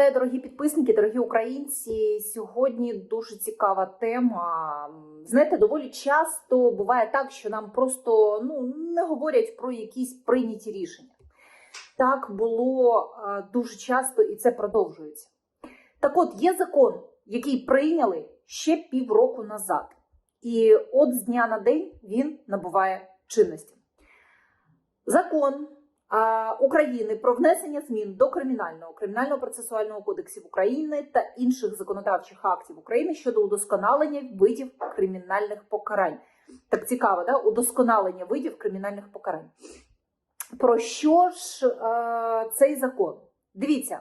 Вітаю, дорогі підписники, дорогі українці. Сьогодні дуже цікава тема. Знаєте, доволі часто буває так, що нам просто ну, не говорять про якісь прийняті рішення. Так було е, дуже часто і це продовжується. Так от, є закон, який прийняли ще півроку назад. І от з дня на день він набуває чинності. Закон України про внесення змін до кримінального кримінального процесуального кодексів України та інших законодавчих актів України щодо удосконалення видів кримінальних покарань. Так цікаво, да? удосконалення видів кримінальних покарань. Про що ж е, цей закон? Дивіться,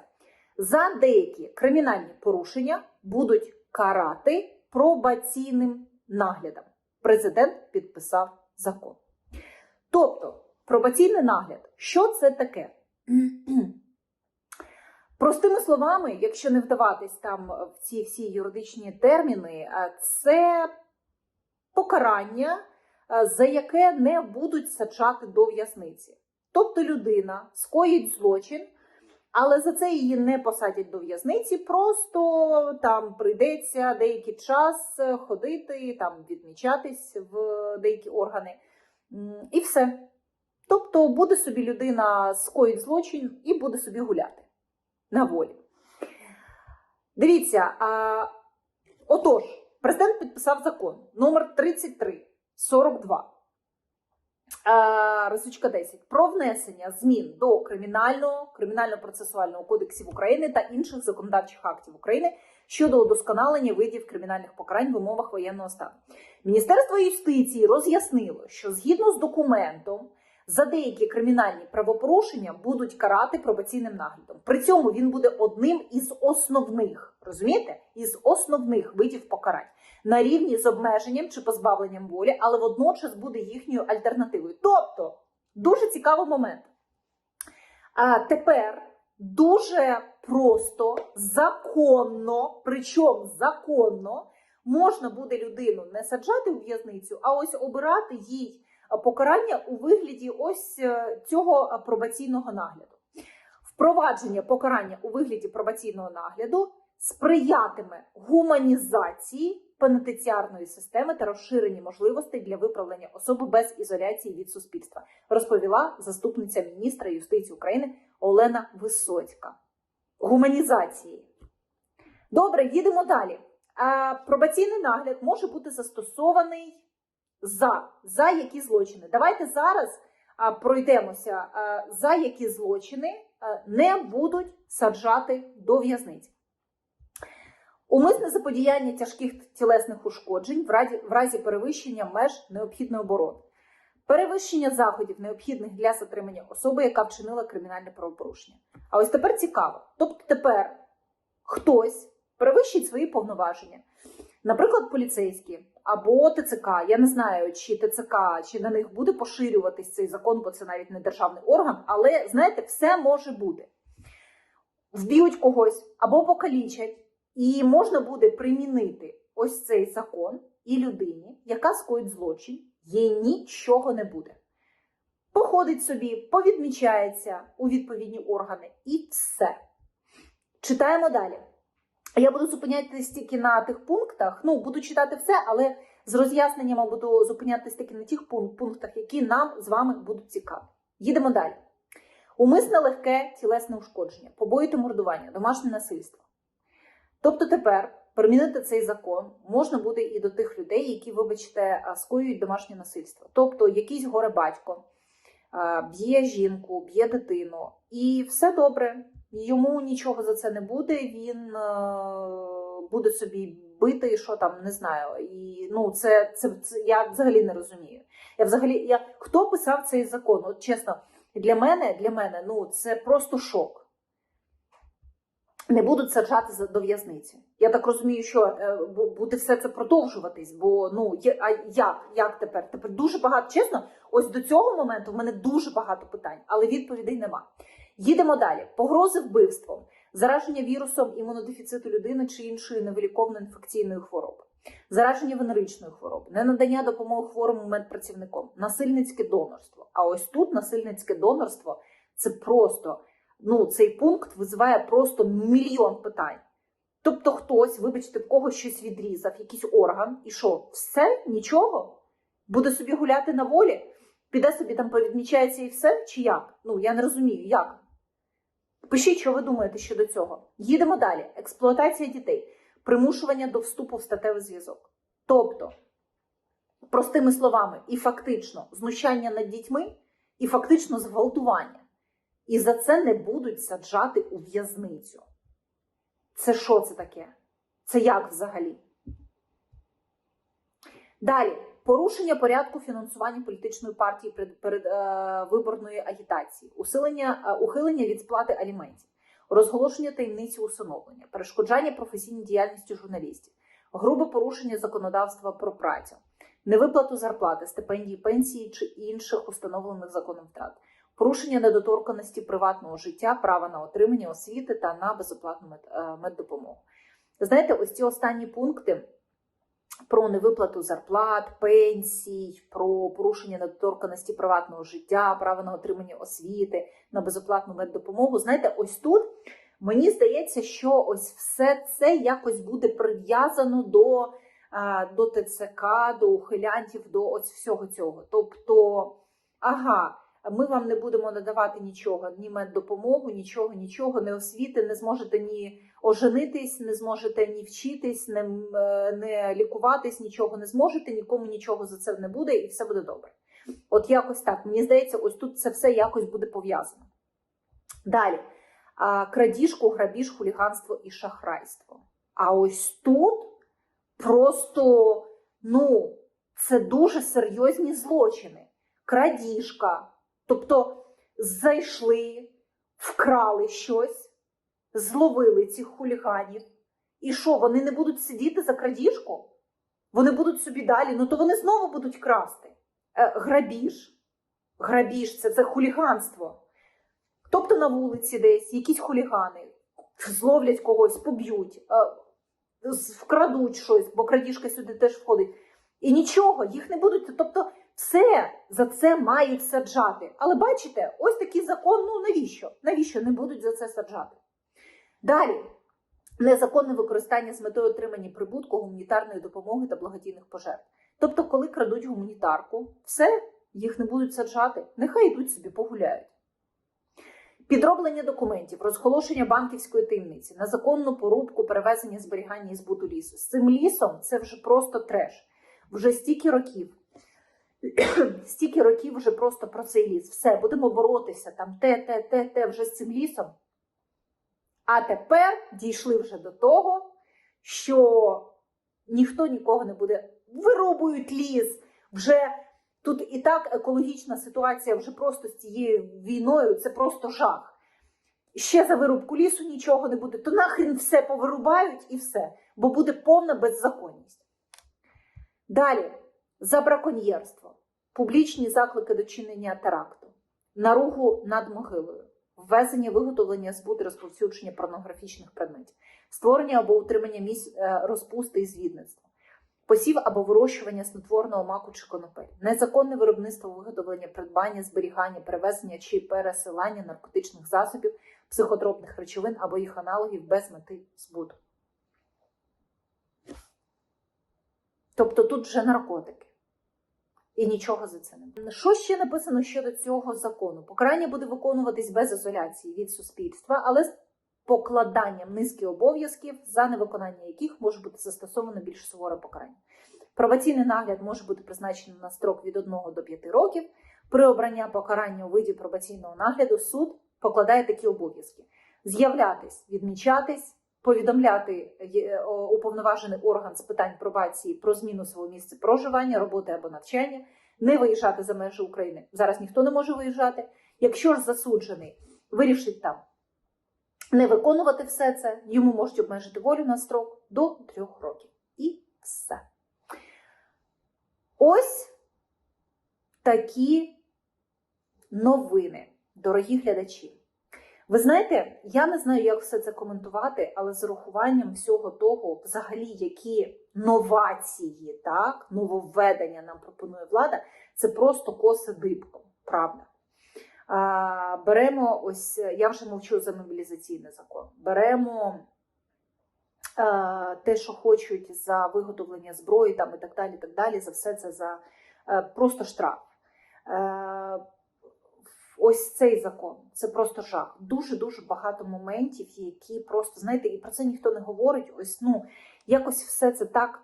за деякі кримінальні порушення будуть карати пробаційним наглядом. Президент підписав закон. Тобто, пробаційний нагляд, що це таке? Простими словами, якщо не вдаватись там в ці всі юридичні терміни, е, це покарання, е, за яке не будуть саджати до в'язниці. Тобто людина скоїть злочин, але за це її не посадять до в'язниці, просто там прийдеться деякий час ходити, там відмічатись в деякі органи, і все. Тобто буде собі людина скоїть злочин і буде собі гуляти на волі. Дивіться, а, отож, президент підписав закон номер 3342. Рисочка 10 про внесення змін до кримінального кримінально-процесуального кодексів України та інших законодавчих актів України щодо удосконалення видів кримінальних покарань в умовах воєнного стану. Міністерство юстиції роз'яснило, що згідно з документом за деякі кримінальні правопорушення будуть карати пробаційним наглядом. При цьому він буде одним із основних, розумієте, із основних видів покарань на рівні з обмеженням чи позбавленням волі, але водночас буде їхньою альтернативою. Тобто, дуже цікавий момент. А тепер дуже просто, законно, причому законно, можна буде людину не саджати у в'язницю, а ось обирати їй покарання у вигляді ось е, цього пробаційного нагляду. Впровадження покарання у вигляді пробаційного нагляду сприятиме гуманізації пенітенціарної системи та розширенні можливостей для виправлення особи без ізоляції від суспільства, розповіла заступниця міністра юстиції України Олена Висоцька. Гуманізації. Добре, їдемо далі. Пробаційний нагляд може бути застосований за, за які злочини. Давайте зараз а, пройдемося, а, за які злочини а, не будуть саджати до в'язниці. Умисне заподіяння тяжких тілесних ушкоджень в разі, в разі перевищення меж необхідної оборони. Перевищення заходів, необхідних для затримання особи, яка вчинила кримінальне правопорушення. А ось тепер цікаво. Тобто тепер хтось перевищить свої повноваження. Наприклад, поліцейські або ТЦК. Я не знаю, чи ТЦК, чи на них буде поширюватись цей закон, бо це навіть не державний орган, але знаєте, все може бути. Вб'ють когось або покалічать, і можна буде примінити ось цей закон і людині, яка скоїть злочин, їй нічого не буде. Походить собі, повідмічається у відповідні органи і все. Читаємо далі. Я буду зупинятися тільки на тих пунктах. Ну, буду читати все, але з роз'ясненнями буду зупинятися тільки на тих пунктах, які нам з вами будуть цікаві. Їдемо далі. Умисне легке тілесне ушкодження, побої та мордування, домашнє насильство. Тобто тепер примінити цей закон можна буде і до тих людей, які, вибачте, скоюють домашнє насильство. Тобто якийсь горе батько б'є жінку, б'є дитину, і все добре. Йому нічого за це не буде. Він буде собі бити, що там не знаю. І ну, це, це, це я взагалі не розумію. Я взагалі, я хто писав цей закон? От чесно, для мене, для мене, ну це просто шок. Не будуть саджати до в'язниці. Я так розумію, що е, буде все це продовжуватись, бо ну а як як тепер? Тепер дуже багато чесно, ось до цього моменту в мене дуже багато питань, але відповідей нема. Їдемо далі. Погрози вбивством, зараження вірусом імунодефіциту людини чи іншої невиліковної інфекційної хвороби, зараження венеричної хвороби, ненадання допомоги хворому медпрацівникам, насильницьке донорство. А ось тут насильницьке донорство це просто ну, цей пункт визиває просто мільйон питань. Тобто хтось, вибачте, в когось щось відрізав, якийсь орган, і що, все, нічого? Буде собі гуляти на волі? Піде собі там повідмічається і все? Чи як? Ну, я не розумію, як? Пишіть, що ви думаєте щодо цього. Їдемо далі. Експлуатація дітей, примушування до вступу в статевий зв'язок. Тобто, простими словами, і фактично знущання над дітьми, і фактично зґвалтування. І за це не будуть саджати у в'язницю. Це що це таке? Це як взагалі? Далі. Порушення порядку фінансування політичної партії перед, перед е, агітації, усилення, е, ухилення від сплати аліментів, розголошення таємниці усиновлення, перешкоджання професійній діяльності журналістів, грубе порушення законодавства про працю, невиплату зарплати, стипендії, пенсії чи інших установлених законом втрат, порушення недоторканості приватного життя, права на отримання освіти та на безоплатну е, меддопомогу. Знаєте, ось ці останні пункти про невиплату зарплат, пенсій, про порушення недоторканості приватного життя, право на отримання освіти, на безоплатну меддопомогу. Знаєте, ось тут мені здається, що ось все це якось буде прив'язано до, до ТЦК, до ухилянтів, до ось всього цього. Тобто, ага. Ми вам не будемо надавати нічого, ні меддопомогу, нічого, нічого, не освіти, не зможете ні оженитись, не зможете ні вчитись, не, е, не лікуватись, нічого не зможете, нікому нічого за це не буде, і все буде добре. От якось так. Мені здається, ось тут це все якось буде пов'язано. Далі. Крадіжку, грабіж, хуліганство і шахрайство. А ось тут просто, ну, це дуже серйозні злочини. Крадіжка. Тобто зайшли, вкрали щось, зловили цих хуліганів. І що, вони не будуть сидіти за крадіжку? Вони будуть собі далі, ну то вони знову будуть красти. Е, грабіж. Грабіж це, це хуліганство. Тобто на вулиці десь якісь хулігани зловлять когось, поб'ють, е, вкрадуть щось, бо крадіжка сюди теж входить. І нічого, їх не будуть. Тобто, все за це мають саджати. Але бачите, ось такий закон, ну навіщо? Навіщо не будуть за це саджати? Далі. Незаконне використання з метою отримання прибутку гуманітарної допомоги та благодійних пожертв. Тобто, коли крадуть гуманітарку, все, їх не будуть саджати, нехай йдуть собі погуляють. Підроблення документів, розголошення банківської таємниці, незаконну порубку, перевезення зберігання і збуту лісу. З цим лісом це вже просто треш. Вже стільки років. Стільки років вже просто про цей ліс. Все, будемо боротися там те, те, те, те вже з цим лісом. А тепер дійшли вже до того, що ніхто нікого не буде. Вирубують ліс. Вже тут і так екологічна ситуація вже просто з цією війною це просто жах. Ще за вирубку лісу нічого не буде, то нахрен все повирубають і все, бо буде повна беззаконність. Далі за браконьєрство, публічні заклики до чинення теракту, наругу над могилою, ввезення, виготовлення, збут розповсюдження порнографічних предметів, створення або утримання місць е, розпусти і звідництва, посів або вирощування снотворного маку чи конопель, незаконне виробництво, виготовлення, придбання, зберігання, перевезення чи пересилання наркотичних засобів, психотропних речовин або їх аналогів без мети збуту. Тобто тут вже наркотики. І нічого за це не буде. Що ще написано щодо цього закону? Покарання буде виконуватись без ізоляції від суспільства, але з покладанням низки обов'язків, за невиконання яких може бути застосовано більш суворе покарання. Пробаційний нагляд може бути призначений на строк від 1 до 5 років. При обранні покарання у виді пробаційного нагляду суд покладає такі обов'язки: з'являтись, відмічатись, повідомляти е, уповноважений орган з питань пробації про зміну свого місця проживання, роботи або навчання, не виїжджати за межі України. Зараз ніхто не може виїжджати. Якщо ж засуджений вирішить там не виконувати все це, йому можуть обмежити волю на строк до трьох років. І все. Ось такі новини, дорогі глядачі. Ви знаєте, я не знаю, як все це коментувати, але з урахуванням всього того, взагалі, які новації, так, нововведення нам пропонує влада, це просто коса дибком, правда. А, беремо ось, я вже мовчу за мобілізаційний закон. Беремо е, те, що хочуть за виготовлення зброї там, і так далі, так далі, за все це за е, просто штраф. Е, ось цей закон це просто жах. Дуже дуже багато моментів, які просто знаєте, і про це ніхто не говорить. Ось ну якось все це так.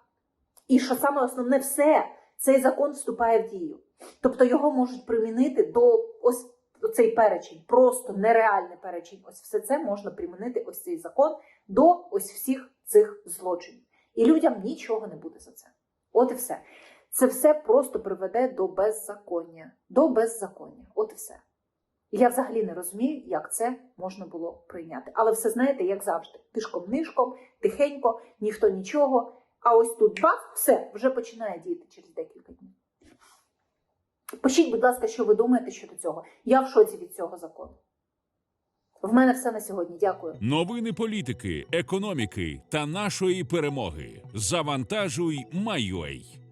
І що саме основне, все цей закон вступає в дію. Тобто його можуть примінити до ось цей перечень, просто нереальний перечень. Ось все це можна примінити, ось цей закон до ось всіх цих злочинів. І людям нічого не буде за це. От і все. Це все просто приведе до беззаконня. До беззаконня. От і все. І я взагалі не розумію, як це можна було прийняти. Але все знаєте, як завжди, тишком-нишком, тихенько, ніхто нічого. А ось тут бац, все, вже починає діяти через декілька днів. Пишіть, будь ласка, що ви думаєте щодо цього. Я в шоці від цього закону. В мене все на сьогодні. Дякую. Новини політики, економіки та нашої перемоги. Завантажуй, Майой.